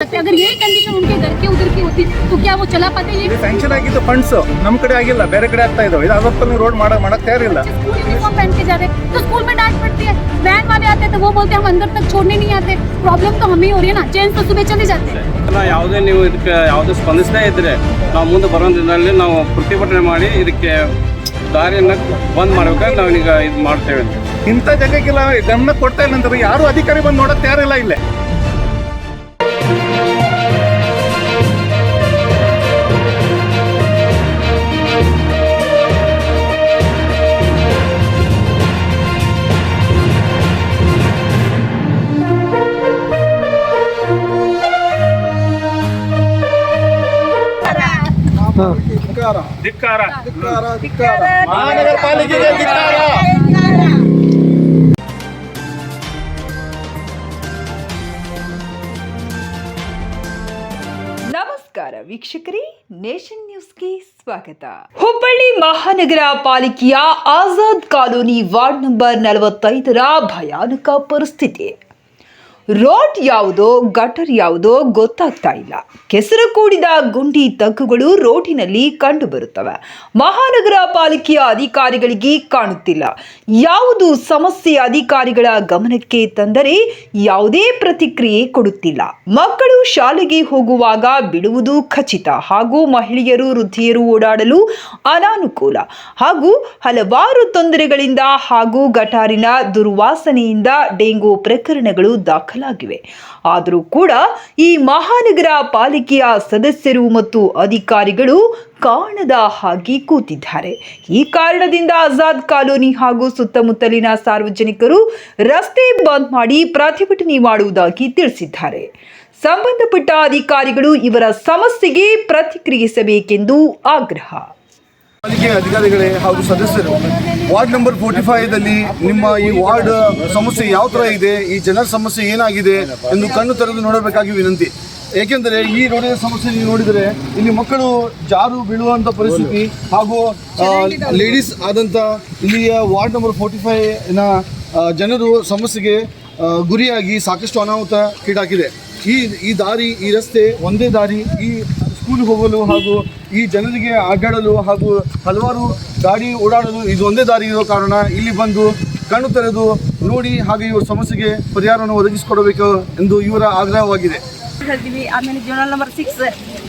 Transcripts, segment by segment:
सकते अगर यही कंडीशन उनके घर के उधर की होती तो क्या वो चला पाते ये ಇದು ಸ್ಯಾಂಕ್ಷನ್ ಆಗಿದ್ದು ಫಂಡ್ಸ್ ನಮ್ಮ ಕಡೆ ಆಗಿಲ್ಲ ಬೇರೆ ಕಡೆ ಆಗ್ತಾ ಇದಾವೆ ಇದು ಅದಕ್ಕೆ ರೋಡ್ ಮಾಡ ಮಾಡಕ್ ತಯಾರಿಲ್ಲ स्कूल यूनिफॉर्म पहन के जा रहे हैं, तो स्कूल में डांट पड़ती है वैन वाले आते हैं तो वो बोलते हैं हम अंदर तक छोड़ने नहीं आते प्रॉब्लम तो हमें ही हो रही है ना जेंट्स तो सुबह चले जाते हैं ನಾವು ಯಾವುದೇ ನೀವು ಇದಕ್ಕೆ ಯಾವುದೇ ಸ್ಪಂದಿಸದೇ ಇದ್ದರೆ ನಾವು ಮುಂದೆ ಬರೋ ದಿನದಲ್ಲಿ ನಾವು ಪ್ರತಿಭಟನೆ ಮಾಡಿ ಇದಕ್ಕೆ ದಾರಿಯನ್ನು ಬಂದ್ ಮಾಡ್ಬೇಕಾದ್ರೆ ನಾವೀಗ ಇದು ಮಾಡ್ತೇವೆ ಅಂತ ಇಂಥ ಜಾಗಕ್ಕೆಲ್ಲ ಗಮನ ಕೊಡ್ತಾ ಇಲ್ಲ ಅಂತಾರೆ ಯಾರು ಅಧಿಕಾರಿ ಬಂದು ನೋಡಕ್ ತಯಾರಿಲ್ಲ ಇಲ್ಲೇ ಧಿಕ್ಕಾರ ಮಹಾನಗರ ಪಾಲಿಕೆಗೆ ಧಿಕ್ಕಾರ ನಮಸ್ಕಾರ ವೀಕ್ಷಕರೇ ನೇಷನ್ ನ್ಯೂಸ್ಗೆ ಸ್ವಾಗತ. ಹುಬ್ಬಳ್ಳಿ ಮಹಾನಗರ ಪಾಲಿಕೆಯ ಆಜಾದ್ ಕಾಲೋನಿ ವಾರ್ಡ್ ನಂಬರ್ ನಲವತ್ತೈದರ ಭಯಾನಕ ಪರಿಸ್ಥಿತಿ. ರೋಡ್ ಯಾವುದೋ, ಗಟರ್ ಯಾವುದೋ ಗೊತ್ತಾಗ್ತಾ ಇಲ್ಲ. ಕೆಸರು ಕೂಡಿದ ಗುಂಡಿ ತಗ್ಗುಗಳು ರೋಡಿನಲ್ಲಿ ಕಂಡುಬರುತ್ತವೆ. ಮಹಾನಗರ ಪಾಲಿಕೆಯ ಅಧಿಕಾರಿಗಳಿಗೆ ಕಾಣುತ್ತಿಲ್ಲ. ಯಾವುದು ಸಮಸ್ಯೆ ಅಧಿಕಾರಿಗಳ ಗಮನಕ್ಕೆ ತಂದರೆ ಯಾವುದೇ ಪ್ರತಿಕ್ರಿಯೆ ಕೊಡುತ್ತಿಲ್ಲ. ಮಕ್ಕಳು ಶಾಲೆಗೆ ಹೋಗುವಾಗ ಬಿಡುವುದು ಖಚಿತ. ಹಾಗೂ ಮಹಿಳೆಯರು, ವೃದ್ಧಿಯರು ಓಡಾಡಲು ಅನಾನುಕೂಲ. ಹಾಗೂ ಹಲವಾರು ತೊಂದರೆಗಳಿಂದ ಹಾಗೂ ಗಟಾರಿನ ದುರ್ವಾಸನೆಯಿಂದ ಡೆಂಗು ಪ್ರಕರಣಗಳು ದಾಖಲಾಗಿವೆ. ಆದರೂ ಕೂಡ ಈ ಮಹಾನಗರ ಪಾಲಿಕೆಯ ಸದಸ್ಯರು ಮತ್ತು ಅಧಿಕಾರಿಗಳು ಕಾಣದ ಹಾಗೆ ಕೂತಿದ್ದಾರೆ. ಈ ಕಾರಣದಿಂದ ಆಜಾದ್ ಕಾಲೋನಿ ಹಾಗೂ ಸುತ್ತಮುತ್ತಲಿನ ಸಾರ್ವಜನಿಕರು ರಸ್ತೆ ಬಂದ್ ಮಾಡಿ ಪ್ರತಿಭಟನೆ ಮಾಡುವುದಾಗಿ ತಿಳಿಸಿದ್ದಾರೆ. ಸಂಬಂಧಪಟ್ಟ ಅಧಿಕಾರಿಗಳು ಇವರ ಸಮಸ್ಯೆಗೆ ಪ್ರತಿಕ್ರಿಯಿಸಬೇಕೆಂದು ಆಗ್ರಹ. ಪಾಲಿಕೆ ಅಧಿಕಾರಿಗಳೇ ಹಾಗೂ ಸದಸ್ಯರು, ವಾರ್ಡ್ ನಂಬರ್ ಫೋರ್ಟಿ ಫೈವ್ದಲ್ಲಿ ನಿಮ್ಮ ಈ ವಾರ್ಡ್ ಸಮಸ್ಯೆ ಯಾವ ಥರ ಇದೆ, ಈ ಜನರ ಸಮಸ್ಯೆ ಏನಾಗಿದೆ ಎಂದು ಕಣ್ಣು ತೆರೆದು ನೋಡಬೇಕಾಗಿ ವಿನಂತಿ. ಏಕೆಂದರೆ ಈ ರೋಡಿನ ಸಮಸ್ಯೆ ನೀವು ನೋಡಿದರೆ ಇಲ್ಲಿ ಮಕ್ಕಳು ಜಾರು ಬೀಳುವಂಥ ಪರಿಸ್ಥಿತಿ ಹಾಗೂ ಲೇಡೀಸ್ ಆದಂಥ ಇಲ್ಲಿಯ ವಾರ್ಡ್ ನಂಬರ್ ಫೋರ್ಟಿ ಫೈವ್ನ ಜನರು ಸಮಸ್ಯೆಗೆ ಗುರಿಯಾಗಿ ಸಾಕಷ್ಟು ಅನಾಹುತ ಕೀಡಾಕಿದೆ. ಈ ಈ ದಾರಿ, ಈ ರಸ್ತೆ ಒಂದೇ ದಾರಿ, ಈ ಸ್ಕೂಲ್ ಹೋಗಲು ಹಾಗೂ ಈ ಜನರಿಗೆ ಅಡ್ಡಾಡಲು ಹಾಗೂ ಹಲವಾರು ಗಾಡಿ ಓಡಾಡಲು ಇದು ಒಂದೇ ದಾರಿ ಇರೋ ಕಾರಣ ಇಲ್ಲಿ ಬಂದು ಕಣ್ಣು ತೆರೆದು ನೋಡಿ ಹಾಗೆ ಇವ್ರ ಸಮಸ್ಯೆಗೆ ಪರಿಹಾರವನ್ನು ಒದಗಿಸಿಕೊಡಬೇಕು ಎಂದು ಇವರ ಆಗ್ರಹವಾಗಿದೆ. ಹೇಳ್ತೀವಿ ಆಮೇಲೆ ಜೀವನ ನಂಬರ್ ಸಿಕ್ಸ್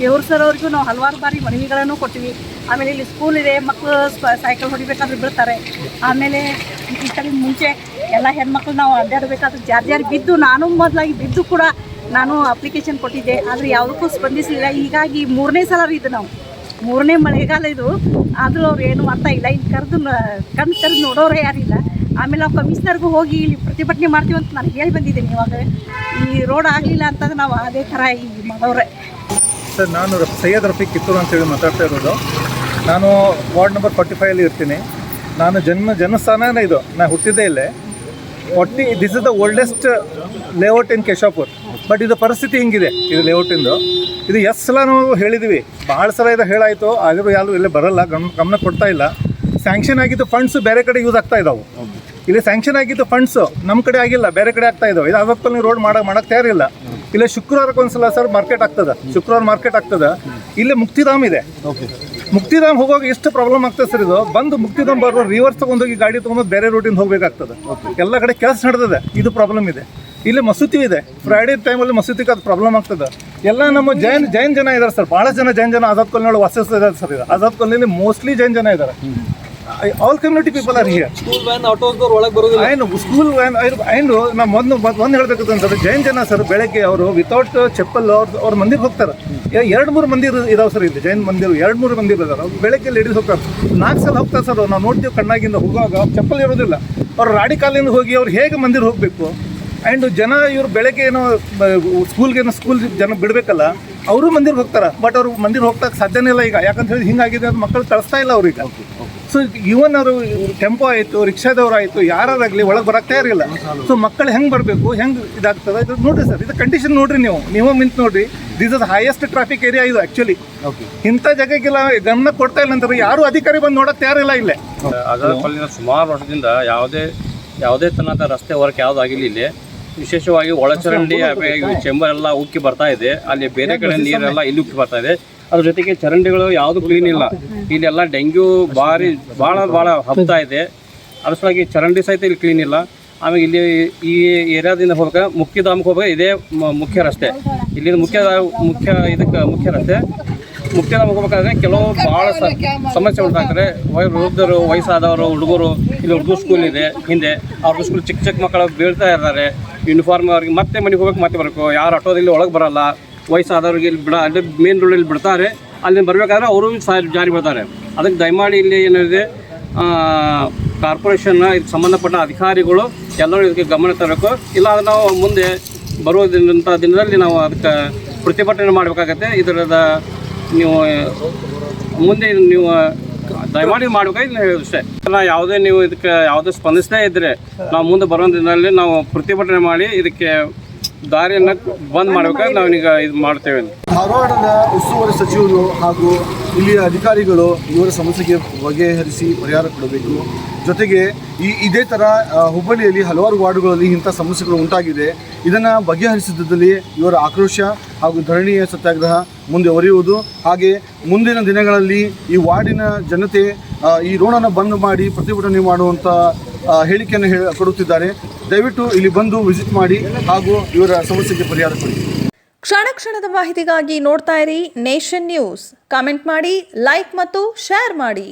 ಇವರು ಸರ್ ಅವ್ರಿಗೂ ನಾವು ಹಲವಾರು ಬಾರಿ ಮನವಿಗಳನ್ನು ಕೊಟ್ಟಿವಿ. ಆಮೇಲೆ ಇಲ್ಲಿ ಸ್ಕೂಲ್ ಇದೆ. ಮಕ್ಕಳು ಸೈಕಲ್ ಹೊಡಿಬೇಕಾದ್ರೆ ಬಿಡ್ತಾರೆ ಆಮೇಲೆ ಈ ಮುಂಚೆ ಎಲ್ಲ ಹೆಣ್ಮಕ್ಳು ನಾವು ಅಡ್ಡಾಡಬೇಕಾದ್ರೆ ಜಾರ್ ಜಾರಿ ಬಿದ್ದು, ನಾನು ಮೊದಲಾಗಿ ಬಿದ್ದು ಕೂಡ ನಾನು ಅಪ್ಲಿಕೇಶನ್ ಕೊಟ್ಟಿದ್ದೆ, ಆದರೆ ಯಾವುದಕ್ಕೂ ಸ್ಪಂದಿಸಲಿಲ್ಲ. ಹೀಗಾಗಿ ಮೂರನೇ ಸಲ ಇದು ನಾವು. ಮೂರನೇ ಮಳೆಗಾಲ ಇದು. ಆದರೂ ಅವ್ರು ಏನು ಮಾಡ್ತಾ ಇಲ್ಲ. ಇಲ್ಲಿ ಕರೆದು ಕಣ್ಣು ತೆರೆದು ನೋಡೋರೇ ಯಾರಿಲ್ಲ. ಆಮೇಲೆ ನಾವು ಕಮಿಷನರ್ಗೂ ಹೋಗಿ ಇಲ್ಲಿ ಪ್ರತಿಭಟನೆ ಮಾಡ್ತೀವಿ ಅಂತ ನಾನು ಹೇಳಿ ಬಂದಿದ್ದೀನಿ ಇವಾಗ. ಈ ರೋಡ್ ಆಗಲಿಲ್ಲ ಅಂತಂದ್ರೆ ನಾವು ಅದೇ ಥರ ಈ ಮಾಡೋರೆ. ಸರ್, ನಾನು ಸೈಯದ್ ರಫೀಕ್ ಕಿತ್ತೂರು ಅಂತೇಳಿ ಮಾತಾಡ್ತಾ ಇರೋದು. ನಾನು ವಾರ್ಡ್ ನಂಬರ್ ಫಾರ್ಟಿ ಫೈವಲ್ಲಿ ಇರ್ತೀನಿ. ನಾನು ಜನ್ಮ, ಜನ್ಮಸ್ಥಾನನೇ ಇದು. ನಾನು ಹುಟ್ಟಿದ್ದೇ ಇಲ್ಲೇ. ಒಟ್ಟಿ this is the oldest layout in Keshapur but ಇದು ಪರಿಸ್ಥಿತಿ ಹಿಂಗಿದೆ, ಇದು ಲೇಔಟಿಂದು ಇದು. ಎಷ್ಟು ಸಲ ನಾವು ಹೇಳಿದ್ವಿ ಭಾಳ ಸಲ ಇದು ಹೇಳಾಯಿತು, ಆದರೂ ಯಾರು ಇಲ್ಲೇ ಬರಲ್ಲ ಗಮನ ಗಮನ ಕೊಡ್ತಾ ಇಲ್ಲ. ಸ್ಯಾಂಕ್ಷನ್ ಆಗಿದ್ದು ಫಂಡ್ಸ್ ಬೇರೆ ಕಡೆ ಯೂಸ್ ಆಗ್ತಾ ಇದಾವೆ. ಇಲ್ಲಿ ಸ್ಯಾಂಕ್ಷನ್ ಆಗಿದ್ದು ಫಂಡ್ಸ್ ನಮ್ಮ ಕಡೆ ಆಗಿಲ್ಲ, ಬೇರೆ ಕಡೆ ಆಗ್ತಾ ಇದಾವೆ. ಇದು ಅದಕ್ಕೆ ನೀವು ರೋಡ್ ಮಾಡಕ್ ಮಾಡಕ್ ತಯಾರಿಲ್ಲ. ಇಲ್ಲ ಶುಕ್ರವಾರಕ್ಕೆ ಒಂದ್ಸಲ ಸರ್ ಮಾರ್ಕೆಟ್ ಆಗ್ತದೆ, ಶುಕ್ರವಾರ ಮಾರ್ಕೆಟ್ ಆಗ್ತದೆ. ಇಲ್ಲಿ ಮುಕ್ತಿಧಾಮ್ ಇದೆ. ಮುಕ್ತಿಧಾಮ್ ಹೋಗುವಾಗ ಎಷ್ಟು ಪ್ರಾಬ್ಲಮ್ ಆಗ್ತದೆ ಸರ್ ಇದು? ಬಂದು ಮುಕ್ತಿಧಾಮ್ ಬರೋ ರಿವರ್ಸ್ ತಗೊಂಡೋಗಿ ಗಾಡಿ ತಗೊಂಡು ಬೇರೆ ರೂಟಿಂದ ಹೋಗಬೇಕಾಗ್ತದೆ. ಎಲ್ಲ ಕಡೆ ಕೆಲಸ ನಡೆದಿದೆ. ಇದು ಪ್ರಾಬ್ಲಮ್ ಇದೆ. ಇಲ್ಲಿ ಮಸೂತಿ ಇದೆ. ಫ್ರೈಡೇ ಟೈಮಲ್ಲಿ ಮಸೂತಿಗೆ ಅದು ಪ್ರಾಬ್ಲಮ್ ಆಗ್ತದೆ. ಎಲ್ಲ ನಮ್ಮ ಜೈನ್ ಜೈನ್ ಜನ ಇದ್ದಾರೆ ಸರ್ ಭಾಳ ಜನ ಜೈನ್ ಜನ ಆಜಾದ್ ಕಾಲೋನಿ ವಾಸಿಸ್ತಿದ್ದಾರೆ ಸರ್ ಇದು. ಆಜಾದ್ ಮೋಸ್ಟ್ಲಿ ಜೈನ್ ಜನ ಇದ್ದಾರೆ. All community people are here school van ಆಟೋಸ್ದವ್ರು ಒಳಗೆ ಬರೋದಿಲ್ಲ. ಏನು ಸ್ಕೂಲ್ ವ್ಯಾನ್ ಏನು ನಾ ಮೊದಲು ಒಂದು ಹೇಳಬೇಕು ಅಂತಂದ್ರೆ ಜೈನ್ ಜನ ಸರ್ ಬೆಳಗ್ಗೆ ಅವರು ವಿತೌಟ್ ಚಪ್ಪಲ್ ಅವ್ರ ಅವ್ರ ಮಂದಿರ ಹೋಗ್ತಾರೆ. ಎರಡು ಮೂರು ಮಂದಿರ ಇದಾವೆ ಸರ್ ಇಲ್ಲಿ ಜೈನ್ ಮಂದಿರ ಎರಡು ಮೂರು ಮಂದಿರ ಇದಾರೆ. ಅವ್ರು ಬೆಳಗ್ಗೆ ಲೇಡೀಸ್ ಹೋಗ್ತಾರೆ. ನಾಲ್ಕು ಸಲ ಹೋಗ್ತಾರೆ ಸರ್ ನಾವು ನೋಡ್ತೀವಿ ಕಣ್ಣಾಗಿಂದ ಹೋಗುವಾಗ ಚಪ್ಪಲ್ ಇರೋದಿಲ್ಲ. ಅವ್ರು ರಾಡಿ ಕಾಲಿಂದ ಹೋಗಿ ಅವ್ರು ಹೇಗೆ ಮಂದಿರ ಹೋಗಬೇಕು? ಆ್ಯಂಡ್ ಜನ ಇವ್ರು ಬೆಳಗ್ಗೆ ಏನೋ ಸ್ಕೂಲ್ಗೆ ಏನೋ ಸ್ಕೂಲ್ ಜನ ಬಿಡಬೇಕಲ್ಲ ಅವರು ಮಂದಿರ ಹೋಗ್ತಾರೆ. ಬಟ್ ಅವ್ರು ಮಂದಿರ ಹೋಗ್ತಾಕ ಸಾಧ್ಯನೇ ಇಲ್ಲ ಈಗ. ಯಾಕಂತ ಹೇಳಿ ಹಿಂಗಾಗಿದೆ ಅದು ಮಕ್ಕಳು ಕಳಿಸ್ತಾ ಇಲ್ಲ ಅವ್ರೀಗ ಸೊ ಇವನ್ ಅವರು ಟೆಂಪೋ ಆಯಿತು ರಿಕ್ಷಾದವ್ರು ಆಯಿತು ಯಾರಾಗಲಿ ಒಳಗೆ ಬರಕ್ಕೆ ಇರಲಿಲ್ಲ ಸೊ ಮಕ್ಕಳು ಹೆಂಗೆ ಬರಬೇಕು ಹೆಂಗೆ ಇದಾಗ್ತದೆ ಇದು ನೋಡಿರಿ ಸರ್ ಇದು ಕಂಡೀಷನ್ ನೋಡ್ರಿ ನೀವು. ನೀವು ನಿಂತು ನೋಡ್ರಿ this is highest traffic area ಇದು ಆ್ಯಕ್ಚುಲಿ ಇಂಥ ಜಾಗಕ್ಕೆಲ್ಲ ಗಮನ ಕೊಡ್ತಾ ಇಲ್ಲ ಅಂತಾರೆ ಯಾರು ಅಧಿಕಾರಿ ಬಂದು ನೋಡಕ್ಕೆ ತಯಾರಿಲ್ಲ ಇಲ್ಲೇ. ಅದರ ಸುಮಾರು ವರ್ಷದಿಂದ ಯಾವುದೇ ಯಾವುದೇ ತನಕ ರಸ್ತೆ ವರ್ಕ್ ಯಾವ್ದು ಆಗಿಲ್ಲ ಇಲ್ಲಿ. ವಿಶೇಷವಾಗಿ ಒಳಚರಂಡಿ ಚೆಂಬರ್ ಎಲ್ಲ ಉಕ್ಕಿ ಬರ್ತಾ ಇದೆ. ಅಲ್ಲಿ ಬೇರೆ ಕಡೆ ನೀರೆಲ್ಲ ಇಲ್ಲಿ ಉಕ್ಕಿ ಬರ್ತಾ ಇದೆ. ಅದ್ರ ಜೊತೆಗೆ ಚರಂಡಿಗಳು ಯಾವುದು ಕ್ಲೀನ್ ಇಲ್ಲ. ಇಲ್ಲೆಲ್ಲ ಡೆಂಗ್ಯೂ ಭಾರಿ, ಭಾಳ ಭಾಳ ಹಬ್ತಾ ಇದೆ. ಅದ್ರ ಸಲುವಾಗಿ ಚರಂಡಿ ಸಹಿತ ಇಲ್ಲಿ ಕ್ಲೀನ್ ಇಲ್ಲ. ಆಮೇಲೆ ಇಲ್ಲಿ ಈ ಏರಿಯಾದಿಂದ ಹೋಗ್ಬೇಕು ಮುಖ್ಯಧಾಮಕ್ಕೆ ಹೋಗ್ಬೇಕು ಇದೇ ಮುಖ್ಯ ರಸ್ತೆ. ಇಲ್ಲಿಂದ ಮುಖ್ಯ ಮುಖ್ಯ ಇದಕ್ಕೆ ಮುಖ್ಯ ರಸ್ತೆ. ಮುಖ್ಯಧಾಮಕ್ಕೆ ಹೋಗ್ಬೇಕಾದ್ರೆ ಕೆಲವು ಭಾಳ ಸಮಸ್ಯೆ ಉಂಟಾಗ್ತಾರೆ ವೃದ್ಧರು, ವಯಸ್ಸಾದವರು, ಹುಡುಗರು, ಇಲ್ಲಿ ಹುಡುಗರು ಸ್ಕೂಲ್ ಇದೆ, ಹಿಂದೆ. ಅವ್ರ ಸ್ಕೂಲ್ ಚಿಕ್ಕ ಚಿಕ್ಕ ಮಕ್ಕಳು ಬೀಳ್ತಾ ಇರ್ತಾರೆ. ಯೂನಿಫಾರ್ಮ್ ಅವ್ರಿಗೆ ಮತ್ತೆ ಮನೆಗೆ ಹೋಗ್ಬೇಕು, ಮತ್ತೆ ಬರಬೇಕು. ಯಾರು ಆಟೋದಲ್ಲಿ ಒಳಗೆ ಬರಲ್ಲ. ವಯಸ್ಸಾದವ್ರಿಗೆ ಇಲ್ಲಿ ಬಿಡ ಅಲ್ಲಿ ಮೇನ್ ರೋಡಲ್ಲಿ ಬಿಡ್ತಾರೆ. ಅಲ್ಲಿ ಬರಬೇಕಾದ್ರೆ ಅವರು ಸಹ ಜಾರಿ ಬಿಡ್ತಾರೆ ಅದಕ್ಕೆ ದಯಮಾಡಿ ಇಲ್ಲಿ ಏನಿದೆ ಕಾರ್ಪೊರೇಷನ್ನ ಇದಕ್ಕೆ ಸಂಬಂಧಪಟ್ಟ ಅಧಿಕಾರಿಗಳು ಎಲ್ಲರೂ ಇದಕ್ಕೆ ಗಮನ ತರಬೇಕು. ಇಲ್ಲಾಂದ್ರೆ ನಾವು ಮುಂದೆ ಬರುವ ದಿನದಂಥ ದಿನದಲ್ಲಿ ನಾವು ಅದಕ್ಕೆ ಪ್ರತಿಭಟನೆ ಮಾಡಬೇಕಾಗತ್ತೆ. ಇದರದ ನೀವು, ಮುಂದೆ ನೀವು, ದಯಮಾಡಿ ಮಾಡ್ಬೇಕಾಗಿ ಅಷ್ಟೇ. ನಾವು ಯಾವುದೇ ನೀವು ಇದಕ್ಕೆ ಯಾವುದೇ ಸ್ಪಂದಿಸದೇ ಇದ್ದರೆ ನಾವು ಮುಂದೆ ಬರೋ ದಿನದಲ್ಲಿ ನಾವು ಪ್ರತಿಭಟನೆ ಮಾಡಿ ಇದಕ್ಕೆ ದಾರಿಯನ್ನು ಬಂದ್ ಮಾಡ್ಬೇಕಾದ್ರೆ ನಾವು ಈಗ ಇದು ಮಾಡ್ತೇವೆ. ಧಾರವಾಡದ ಉಸ್ತುವಾರಿ ಸಚಿವರು ಹಾಗೂ ಇಲ್ಲಿಯ ಅಧಿಕಾರಿಗಳು ಇವರ ಸಮಸ್ಯೆಗೆ ಬಗೆಹರಿಸಿ ಪರಿಹಾರ ಕೊಡಬೇಕು. ಜೊತೆಗೆ ಈ ಇದೇ ಥರ ಹುಬ್ಬಳ್ಳಿಯಲ್ಲಿ ಹಲವಾರು ವಾರ್ಡುಗಳಲ್ಲಿ ಇಂಥ ಸಮಸ್ಯೆಗಳು ಉಂಟಾಗಿದೆ. ಇದನ್ನು ಬಗೆಹರಿಸಿದ್ದಲ್ಲಿ ಇವರ ಆಕ್ರೋಶ ಹಾಗೂ ಧರಣಿಯ ಸತ್ಯಾಗ್ರಹ ಮುಂದೆ ಒರೆಯುವುದು ಹಾಗೆ ಮುಂದಿನ ದಿನಗಳಲ್ಲಿ ಈ ವಾರ್ಡಿನ ಜನತೆ ಈ ರೋಣನ ಬಂದ್ ಮಾಡಿ ಪ್ರತಿಭಟನೆ ಮಾಡುವಂಥ ಹೇಳಿಕೆಯನ್ನು ಹೇಳ, ಕೊಡುತ್ತಿದ್ದಾರೆ. ದಯವಿಟ್ಟು ಇಲ್ಲಿ ಬಂದು ವಿಸಿಟ್ ಮಾಡಿ ಹಾಗೂ ಇವರ ಸಮಸ್ಯೆಗೆ ಪರಿಹಾರ ಕೊಡಿ. ಕ್ಷಣ ಕ್ಷಣದ ಮಾಹಿತಿಗಾಗಿ ನೋಡ್ತಾ ಇರಿ ನೇಷನ್ ನ್ಯೂಸ್ ಕಾಮೆಂಟ್ ಮಾಡಿ ಲೈಕ್ ಮತ್ತು ಶೇರ್ ಮಾಡಿ.